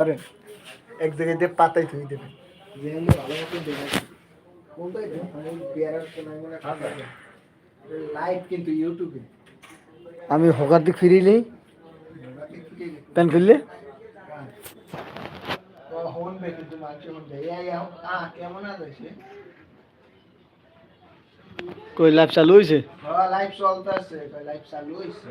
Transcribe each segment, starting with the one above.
পারেন এক জায়গায় দিয়ে পাতাই থুই দেবেন। ভালো লাইভ কিন্তু ইউটিউবে আমি হকার দিক ফিরিলি প্যান এই আ, কেমন আছে? কই লাইভ চালু হয়েছে হ্যাঁ লাইভ চলতেছে লাইভ চালু হইছে।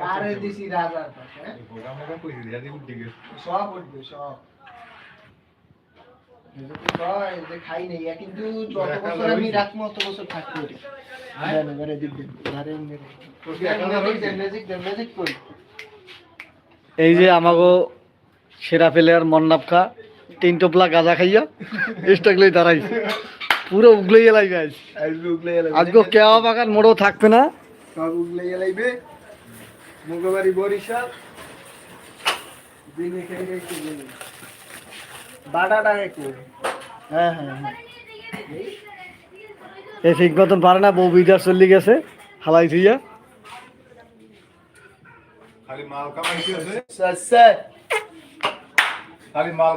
কারে দিছি রাজার পাশে হ্যাঁ? সব এই যে খাই নেই কিন্তু যত বছর আমি রাখব বছর থাকতে পারি। কই এই আমাগো সেরা প্লেয়ার খা তিন টোপলা গাঁজা খাইয়া স্টকলেই দাঁড়াইছে। পুরো উগলেই এলাই গাছ আজকে উগলে কেওয়া বাগান মোড়ও থাকবে না। সব উগলে এলাইবে। মুগবাড়ি বরিশাল। দিনে খেয়ে বাটাটা একটু হ্যাঁ হ্যাঁ হ্যাঁ। এই ঠিক মতন পারে না বউ বিদার চলি গেছে। হালাই থুইয়া খালি মাল কামাইতেছে স্যার স্যার। খালি মাল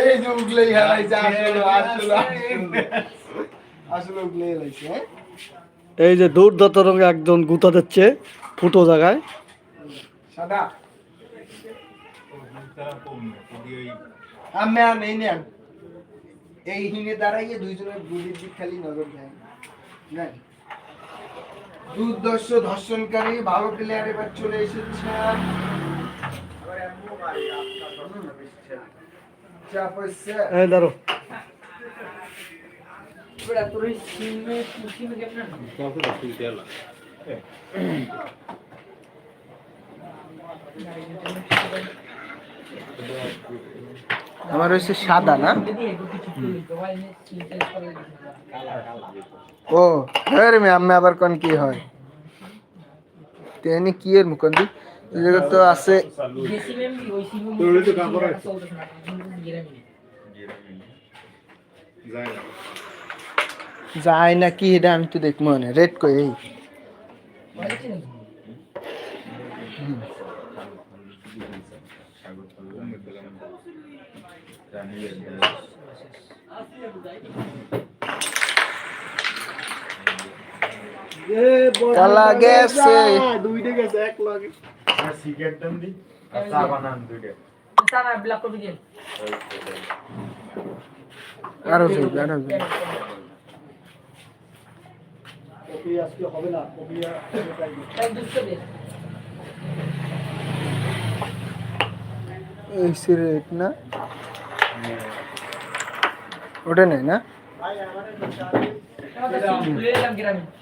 এই যে উগলেই হেলাইছে আসলে আসলে আসলে। উগলে হেলাইছে হ্যাঁ? এই যে দূর দত্ত একজন গুতা দিচ্ছে ফুটো জায়গায়। সাদা। আমি আর নেই নেন। এই হিনে দাঁড়াইয়ে দুইজনের গুলির দিক খালি নজর দেয় না দুর্দর্শ ধর্ষণকারী ভালো প্লেয়ার এবার চলে এসেছে। দাঁড়ো আমার হচ্ছে সাদা না? ও হ্যাঁ রে আমি আবার কোন কি হয়? তেনি কি এর মুকন দি এই জায়গা তো আছে। যায় না কি এটা আমি তো দেখব না। রেড কই এই। কালা গেছে। দুইটা গেছে এক লাগে। আর সিগারেট দেন দি আর চা বানান দুইটা। আরও যাই আরও যাই কপি আজকে হবে না কপি এই সিগারেট না? ওটা নেই না? গেছে কয়টায়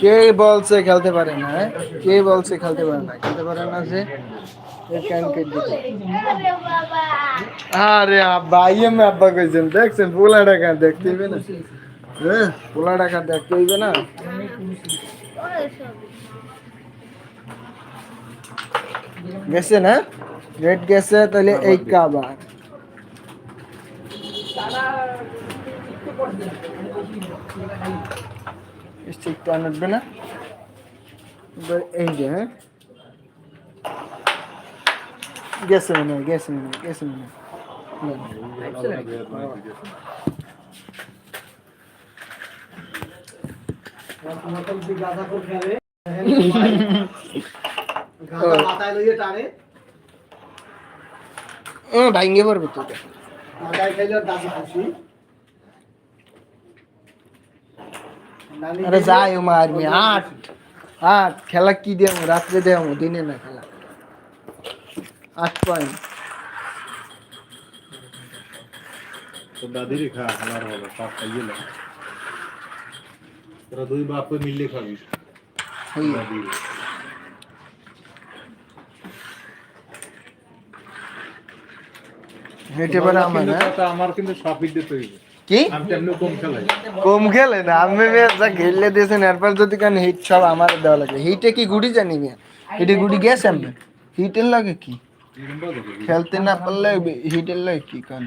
কে বলছে খেলতে পারে না হ্যাঁ? কে বলছে খেলতে পারে না খেলতে পারে না যে এ ক্যান কেট দিতে আরে আব্বা আইএম আব্বা কইছেন দেখছেন পোলা টাকা দেখতে হইবে না হ্যাঁ পোলা টাকা দেখতে হইবে না? গেছে না? রেড গেছে, তাহলে এই কাবার স্টিকটা আনবে না? এবার এই যে হ্যাঁ? গেছে মনে হয়, গেছে মনে হয়, গেছে মনে হয়। মাথায় লইয়ে টানে ও ভাঙ্গে পড়বে তো এটা। মাথায় খাইলে দাঁত খুশি আরে যাই ও মারবি আট আট খেলা কি দেবো রাত্রে দেবো দিনে না খেলা আট পয়েন্ট তো দাদিরই খা হালার হলো সব খাইয়ে হেঁটে পারে আমার না আমার কিন্তু সবই দিতে হইবে। কি? আমি তেমনি কম খেলাই। কম খেলে না আমি যা খেললে দিয়েছেন এরপর যদি কেন হিট সব আমার দেওয়া লাগে। হিটে কি গুড়ি জানি মেয়ে? হিটে গুড়ি গেছে আমি হিটের লাগে কি? খেলতে না পারলে হিটের লাগে কি কান?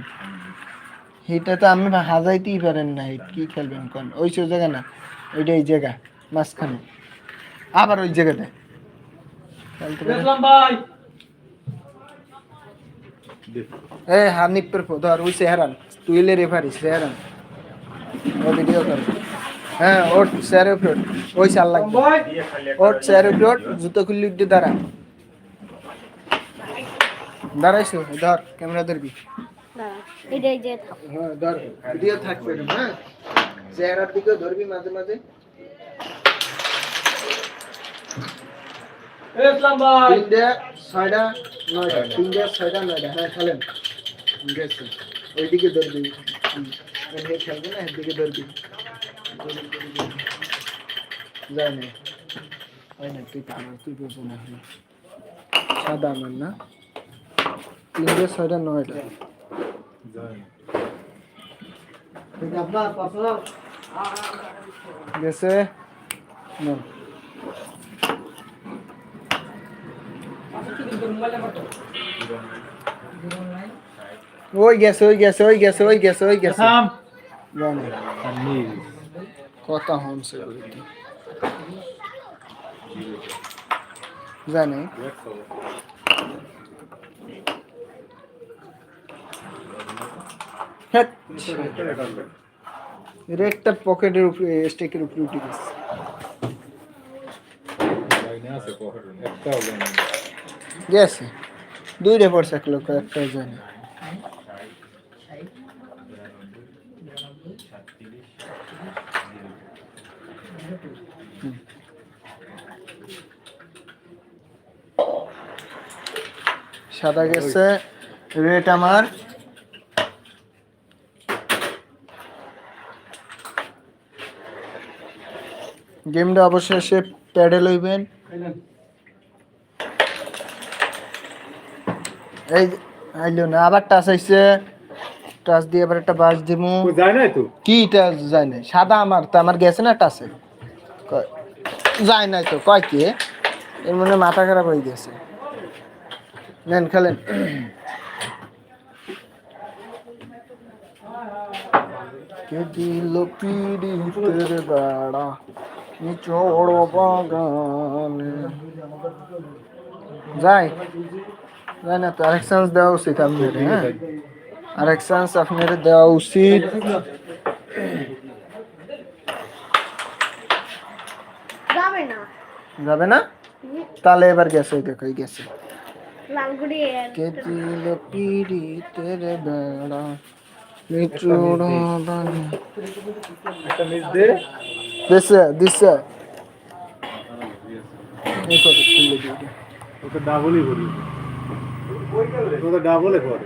হিটে তো আমি হাজাইতেই পারেন না হিট কি খেলবেন কোন? ওই সব জায়গা না। ওইটা এই জায়গা মাঝখানে। আবার ওই জায়গাটা। এ হানিফের ধর ওই সেহারান তুই লে রেফারি সেহারান ও ভিডিও কর। হ্যাঁ ওর স্যার উপরে। ওই চাল লাগবে। ওর স্যার ওঠ, জুতো খুললি উঠে দাঁড়া। দাঁড়াইছো ধর ক্যামেরা ধরবি। হ্যাঁ ধর ভিডিও থাকবে হ্যাঁ। চেহারার দিকে ধরবি মাঝে মাঝে। তিনটে ছয়টা নয়টা তিনটে ছয়টা নয়টা হ্যাঁ খেলেন। গেছে ওইদিকে ধরবি। এমনি খেলবে না এদিকে ধরবি। যায় না। হয় না তুই আমার তুই বুঝো না। সাদা আমার না। তিনটে ছয়টা নয়টা গেছে? না। ওই গেছে ওই গেছে ওই গেছে ওই গেছে ওই গেছে। জানি। কথা অলরেডি জানি। হ্যাঁ। রেডটা পকেটের উপরে স্টেকের উপরে উঠে গেছে। গেছে। দুইটা পড়ছে এক লোক একটা জানি সাদা গেছে। রেট আমার গেমটা অবশেষে প্যাডে লইবেন। এই আইলো না আবার টাচ আইছে। টাচ দিয়ে আবার একটা বাস দিমু। যায় নাই তো? কি টাচ যায় না সাদা আমার তো আমার গেছে না টাচে যায় নাই তো কয় কি? এর মনে মাথা খারাপ হয়ে গেছে। নেন খেলেন। কে দিল পিড়িতের বেড়া। নিচড় বাগানে যাই যাই না তো আরেক চান্স দেওয়া উচিত আপনার হ্যাঁ আরেক চান্স আপনার দেওয়া উচিত যাবে না যাবে না তাহলে এবার গেছে ওই দেখো এই গেছে লালগুড়ি কে দিল পিড়িতের বেড়া নিচড় বাগানে একটা মিস দে দিছে দিছে এই তো খুলে দিয়ে দে। ও তো ডাবলই করি। ডাবলে করে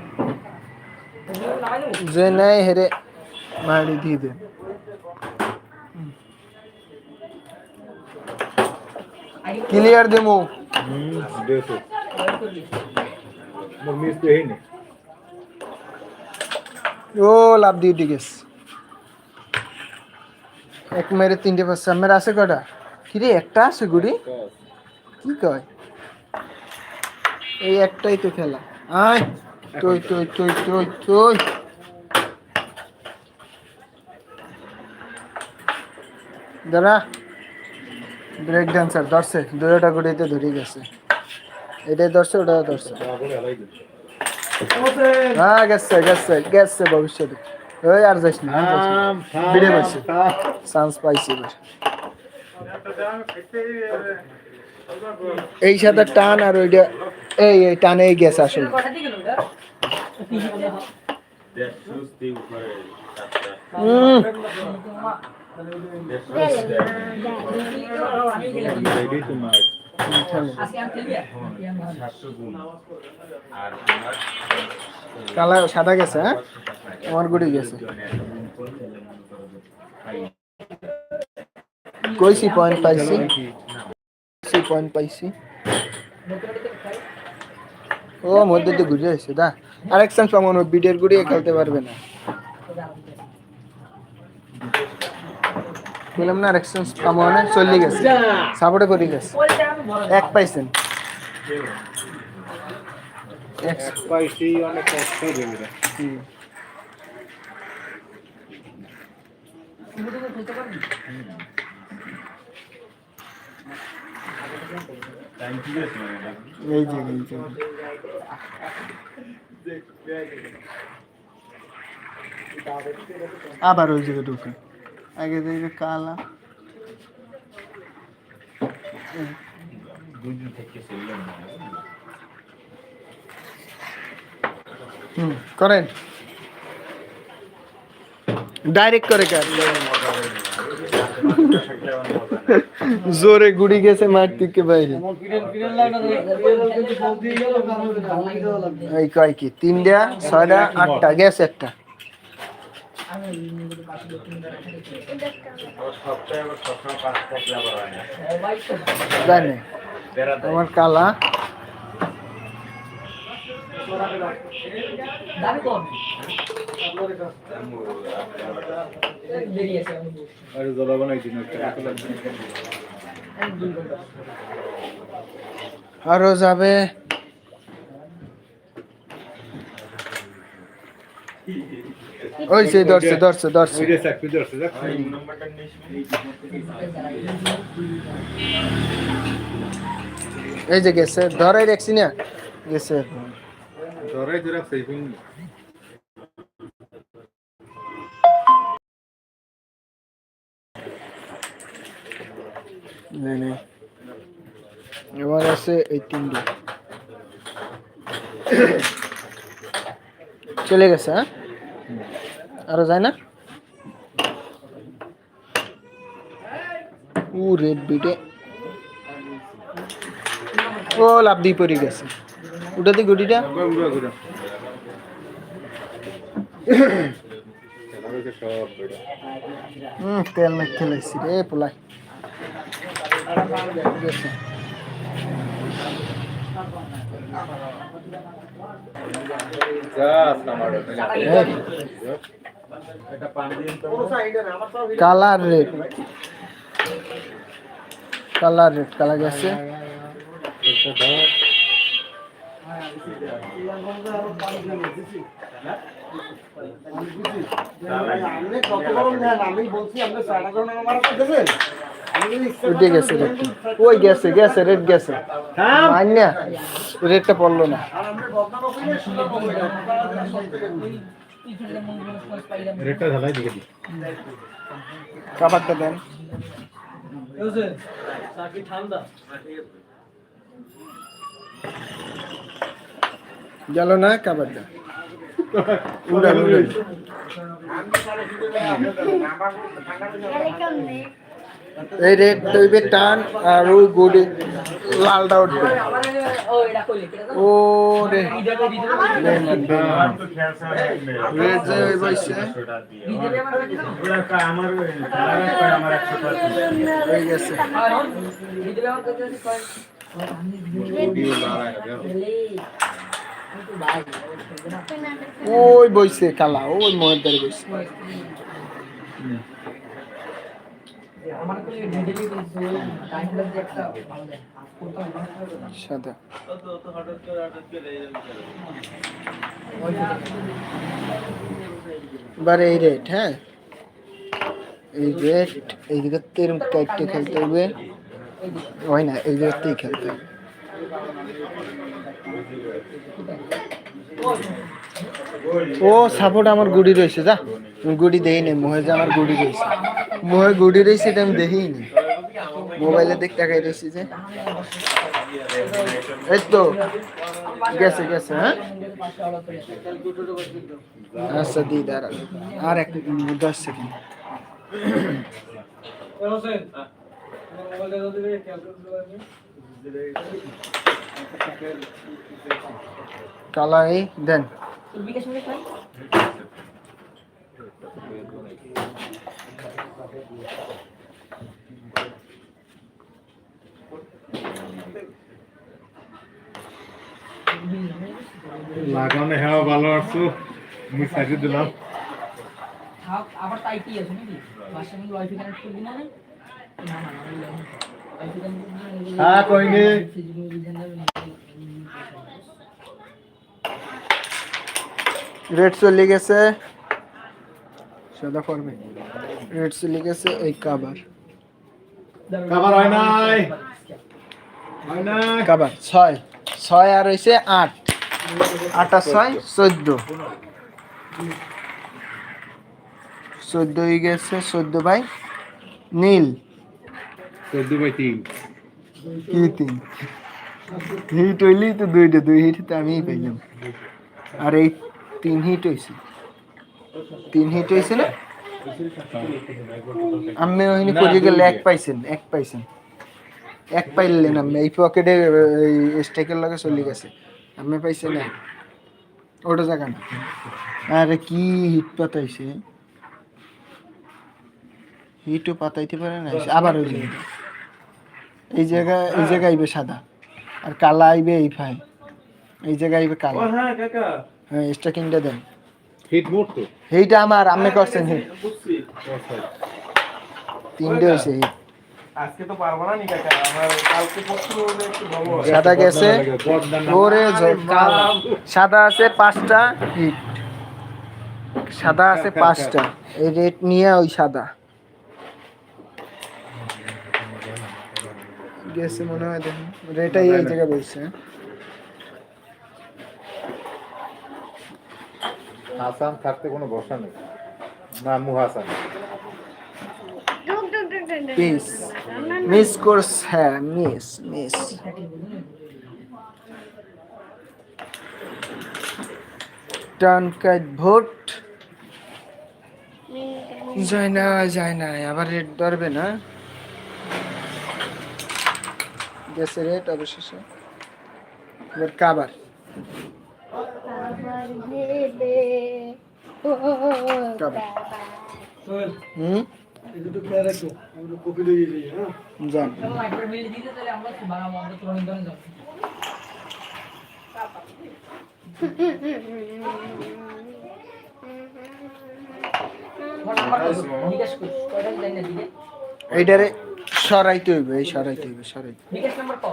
যে নেয় হেরে মারি দিয়ে দে। ক্লিয়ার দেমু হুম দে তো মোর মিস তো এই ও লাভ দিয়ে গেছে। এক মেরে তিনটে পাঁচটা আমার আছে কটা কিরে একটা আছে গুড়ি? কি কয়? এই একটাই তো খেলা। আয় তুই তুই তুই তুই তুই দাঁড়া। ব্রেক ডান্সার ধরছে দুটা গুড়িতে ধরে গেছে। এটাই ধরছে ওটাও ধরছে। হ্যাঁ গেছে গেছে গেছে ভবিষ্যতে। ওই আর যাইস না আর যাইস না। বিড়ে বসে চান্স পাইছি এবার এই সাথে টান আর ওইটা এই এই টানে গেছে আসলে উম, রেডি টু মার কালা সাদা গেছে হ্যাঁ? আমার গুড়ি গেছে। কইছি পয়েন্ট পাইছি। কইছি পয়েন্ট পাইছি। ও, মধ্যে তো ঘুরে আসছে, দা। আরেক চান্স পাবো বিটের গুড়িয়ে খেলতে পারবে না। বললাম না আরেক চান্স পাবো না চলে গেছে। সাপোর্টে করে গেছে। এক পাইছেন। এক পাইছি অনেক কষ্ট এই যে। আবার ওই জায়গায় ঢুকে। আগে দেখবে কালা দুদিন থেকে চললাম না হুম করেন ডাইরেক্ট করে কার জোরে গুড়ি গেছে মাঠ থেকে বাইরে এই কয় কি তিনটা ছয়টা আটটা গেছে একটা সপ্তাহে আবার সবসময় পাঁচ থাকলে আবার হয় না জানে। আমার কালা। আরে জলা বানাই দিন আরও যাবে। ওই সেই ধরছে ধরছে ধরছে। এই যে গেছে ধরাই রাখছি না। গেছে। ধরাই ধরা এবার আছে এই তিনটে। চলে গেছে হ্যাঁ? আরও যায় না? রেড বিটে। ও লাভ দিয়ে পড়ে গেছে। গুটিটা সব বেড়া হুম তেল মেখে খেলাইছি রে পোলাই গেছে। Colour red colour red colour গেছে উঠে গেছে ওই গেছে গেছে রেড গেছে। মান্যা রেডটা পড়ল না। রেটটা ঢালাই দিয়ে দিই। খাবারটা দেন। গেল না খাবারটা উড়ান উড়ান এই রেড দইবে টান আর ওই গুড়ি লালটা উঠবে। ও রে। রেড যে ওই হয়ে গেছে। ওই বইছে কালা ওই মহের দ্বারে বইছে। সাদা। এবার এই রেট হ্যাঁ? এই রেট এই দিকে এরকম টাইটে খেলতে হবে। হয় না এই জায়গাতেই খেলতে হবে। ও সাপোর্ট আমার গুড়ি রয়েছে যা। গুড়ি দেই নাই, মোহে যে আমার গুড়ি রয়েছে মোহে গুড়ি রয়েছে এটা আমি দেখিই নি মোবাইলে দেখ টাকাই রয়েছে যে। এই তো, গেছে গেছে হ্যাঁ? আচ্ছা দি, দাঁড়া। আর এক দশ সেকেন্ড। কালাই দেন। লাগানো হ্যাঁ ভালো আছো? আমি সাইডে দিলাম। আবার তাই কি আছে নাকি? বাসা আমি ওয়াইফাই কানেক্ট করে না না না হ্যাঁ, না। রেড চলে গেছে। সাদা ফর্মে রেড চলে গেছে এই কাবার কাবার হয় নাই। হয় নাই। কাবার ছয়। ছয় আর হয়েছে আট। আট আর ছয় চোদ্দ। চোদ্দ হয়ে গেছে চোদ্দ ভাই নীল। চোদ্দ বাই তিন। কি তিন? হিট হইলেই তো দুইটা দুই হিট আমিই পাইলাম। আর এই তিন হিট হয়েছে তিন হিট হয়েছে না? আমি ওইখানে করে গেলে এক পাইছেন এক পাইছেন। এক পাইলেন আমি এই পকেটে এই স্টেকের লগে চলে গেছে। আমি পাইছেন এক ওটা জায়গা না। আরে কি হিট পাতাইছে? হিটও পাতাইতে পারে না আবার ওই এই জায়গা এই জায়গা আইবে সাদা। আর কালা আইবে এই ফাই। এই জায়গা আইবে কালা। হ্যাঁ কাকা। হ্যাঁ স্টাকিংটা দেন। হিট মোট তো। এইটা আমার আপনি করছেন হিট। তিনটে হয়েছে হিট। আজকে তো পারব না নি কাকা। আমার কালকে একটু সাদা গেছে। ওরে সাদা আছে পাঁচটা হিট। সাদা আছে পাঁচটা। এই রেট নিয়ে ওই সাদা। গেছে মনে হয় দেখুন রেটাই এই জায়গায় বলছে। হাসান থাকতে কোনো বসা নেই। মামু হাসান। পিস মিস কোর্স হ্যাঁ মিস মিস টান কাট ভোট। যায় না যায় না আবার রেট ধরবে না? গেছে রেট অবশেষে। এবার কাবার। হুম? একটু খেয়াল রাখো। আমরা কপি লইয়ে যাই হ্যাঁ? যান। এইটারে সরাইতে হইবে এই সরাইতে হইবে সরাইতে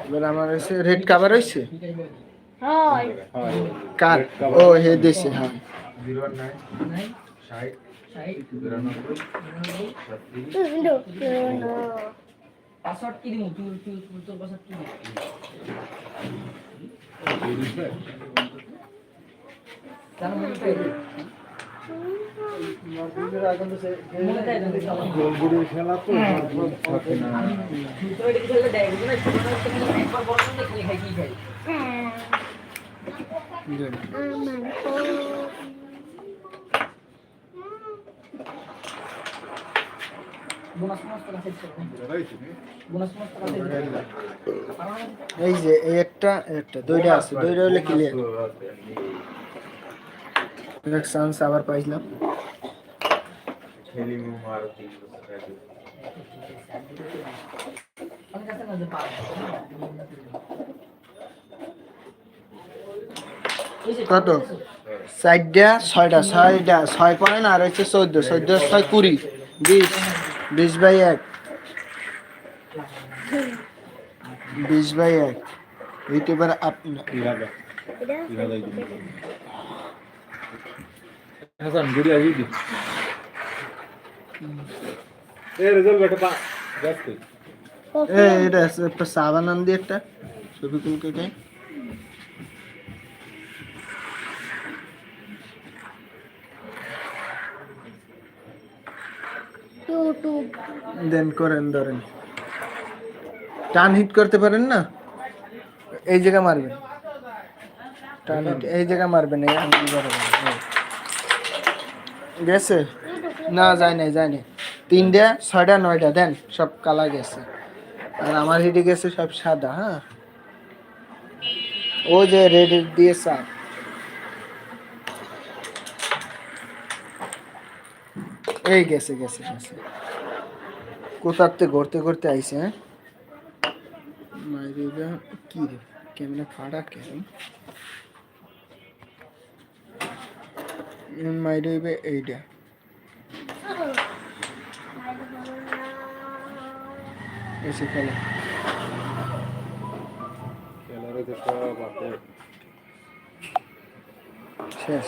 এবার আমার হচ্ছে রেড কাবার হইছে বিকাশ বলে দিই। হয় কার ও হে দেশে হ্যাঁ। পাসওয়ার্ড কি দিমু তুই তোর পাসওয়ার্ড কি দিমু জানো এই যে এই একটা একটা। দুইটা আছে দুইটা হলে ক্লিয়ার এক চান্স আবার পাইলাম। কত? চারটা ছয়টা ছয়টা ছয় পয়েন্ট আর হচ্ছে চোদ্দ চোদ্দ ছয় কুড়ি বিশ বিশ বাই এক। বিশ বাই এক। এইটা এবার আপনার হাসান গুড়ি আবি দি এ রেজাল্ট বেটা পা যাচ্ছে। এ এটা একটা সাবান আন দিয়ে একটা ছবি কুলকে কে দেন করেন ধরেন। টান হিট করতে পারেন না? এই জায়গা মারবেন। টান হিট এই জায়গা মারবেন এই। গেছে? না, যায় নাই যায় নাই। তিনটা, ছয়টা, নয়টা, দেন, সব কালা গেছে। আর আমার হিটে গেছে সব সাদা হ্যাঁ ও যে রেড দিয়ে সাপ। এই গেছে গেছে গেছে। কোথাতে ঘুরতে ঘুরতে আইসে হ্যাঁ? কি রে? কেমনে ফাড়া কেন মাইরিবে এইটা এসে খেলা। খেলারে তো সব শেষ।